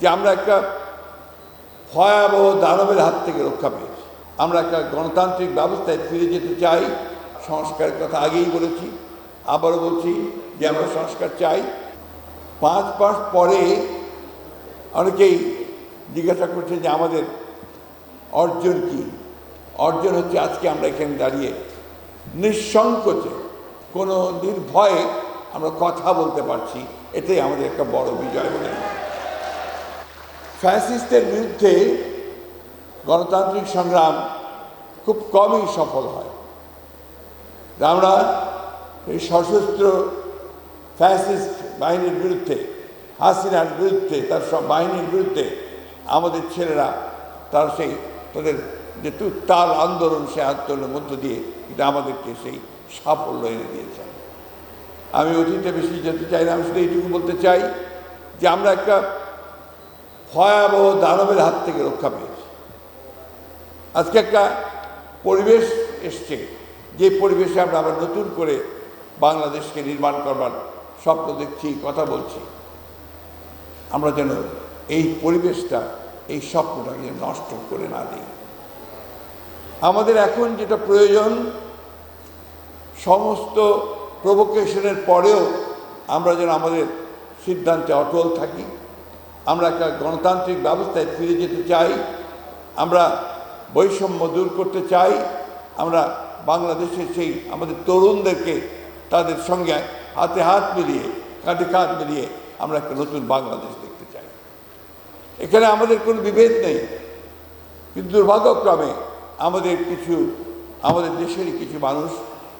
যে আমরা একটা ভয়াবহ দানবের হাত থেকে রক্ষা পেয়েছি। আমরা একটা গণতান্ত্রিক ব্যবস্থায় ফিরে যেতে চাই, সংস্কারের কথা আগেই বলেছি। আবারও বলছি যে আমরা সংস্কার চাই। পাঁচ মাস পরে অনেকেই জিজ্ঞাসা করছে যে আমাদের অর্জন কি? অর্জন হচ্ছে আজকে আমরা এখানে দাঁড়িয়ে নিঃসংকোচে, কোনো নির্ভয়ে আমরা কথা বলতে পারছি। এটাই আমাদের একটা বড় বিজয় বলে। ফ্যাসিস্টের বিরুদ্ধে গণতান্ত্রিক সংগ্রাম খুব কমই সফল হয়। আমরা এই সশস্ত্র ফ্যাসিস্ট বাহিনীর বিরুদ্ধে, হাসিনার বিরুদ্ধে, তার সব বাহিনীর বিরুদ্ধে আমাদের ছেলেরা, তার সেই, তাদের যে তুত্তাল আন্দোলন সে আন্দোলনের মধ্য দিয়ে এটা আমাদেরকে সেই সাফল্য এনে দিয়েছে। আমি অতীতে বেশি যেতে চাই না, আমি শুধু এইটুকু বলতে চাই যে আমরা একটা ভয়াবহ দানবের হাত থেকে রক্ষা পেয়েছি। আজকে একটা পরিবেশ এসছে, যে পরিবেশে আমরা আবার নতুন করে বাংলাদেশকে নির্মাণ করবার স্বপ্ন দেখছি, কথা বলছি। আমরা যেন এই পরিবেশটা, এই স্বপ্নটাকে যেন নষ্ট করে না দিই। আমাদের এখন যেটা প্রয়োজন, সমস্ত প্রভোকেশনের পরেও আমরা যেন আমাদের সিদ্ধান্তে অটল থাকি। আমরা একটা গণতান্ত্রিক ব্যবস্থায় ফিরে যেতে চাই, আমরা বৈষম্য দূর করতে চাই, আমরা বাংলাদেশের সেই আমাদের তরুণদেরকে তাদের সঙ্গে হাতে হাত মিলিয়ে, কাঁধে কাঁধ মিলিয়ে আমরা একটা নতুন বাংলাদেশ দেখতে চাই। এখানে আমাদের কোনো বিভেদ নেই, কিন্তু দুর্ভাগ্যক্রমে আমাদের কিছু, আমাদের দেশেরই কিছু মানুষ,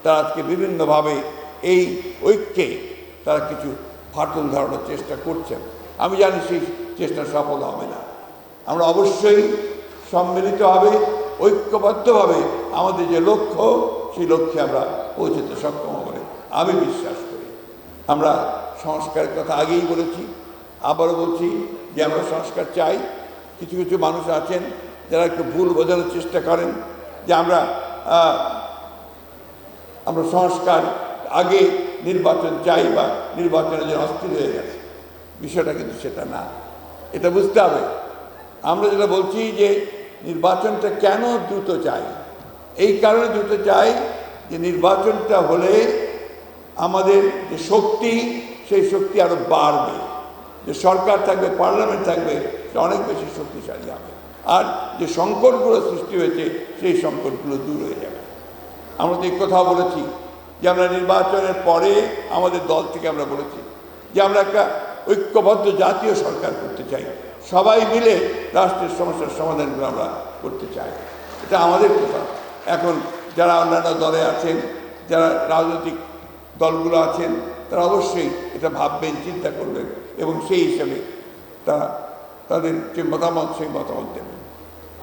তারা আজকে বিভিন্নভাবে এই ঐক্যে তারা কিছু ফাটল ধরানোর চেষ্টা করছেন। আমি জানি সেই চেষ্টা সফল হবে না। আমরা অবশ্যই সম্মিলিতভাবে ঐক্যবদ্ধভাবে আমাদের যে লক্ষ্য, সেই লক্ষ্যে আমরা পৌঁছতে সক্ষম হবে আমি বিশ্বাস করি। আমরা সংস্কারের কথা আগেই বলেছি, আবারও বলছি যে আমরা সংস্কার চাই। কিছু কিছু মানুষ আছেন যারা একটু ভুল বোঝানোর চেষ্টা করেন, যে আমরা আমরা সংস্কার আগে নির্বাচন চাই বা নির্বাচনের জন্য অস্থির হয়ে গেছে। বিষয়টা কিন্তু সেটা না। এটা বুঝতে হবে। আমরা যেটা বলছি যে নির্বাচনটা কেন দ্রুত চাই? এই কারণে দ্রুত চাই যে নির্বাচনটা হলে আমাদের যে শক্তি, সেই শক্তি আরও বাড়বে। যে সরকার থাকবে, পার্লামেন্ট থাকবে সেটা অনেক বেশি শক্তিশালী হবে। আর যে সংকটগুলো সৃষ্টি হয়েছে, সেই সংকটগুলো দূর হয়ে যাবে। আমরা তো এই কথাও বলেছি যে আমরা নির্বাচনের পরে আমাদের দল থেকে আমরা বলেছি যে আমরা একটা ঐক্যবদ্ধ জাতীয় সরকার করতে চাই। সবাই মিলে রাষ্ট্রের সমস্যার সমাধানগুলো আমরা করতে চাই। এটা আমাদের কথা এখন যারা অন্যান্য দলে আছেন, যারা রাজনৈতিক দলগুলো আছেন, তারা অবশ্যই এটা ভাববেন, চিন্তা করবেন এবং সেই হিসাবে তারা তাদের যে মতামত, সেই মতামত দেবেন।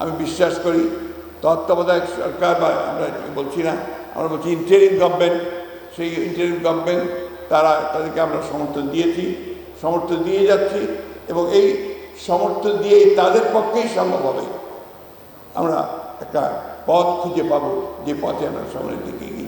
আমি বিশ্বাস করি তত্ত্বাবধায়ক সরকার বা আমরা বলছি না, আমরা বলছি ইন্টারিম গভর্নমেন্ট সেই ইন্টারিম গভর্নমেন্ট তারা তাদেরকে আমরা সমর্থন দিয়েছি। সমর্থন দিয়ে যাচ্ছি এবং এই সমর্থ দিয়ে তাদের পক্ষেই সম্ভব হবে। আমরা একটা পথ খুঁজে পাবো যে পথে আমরা সামনের দিকে এগিয়ে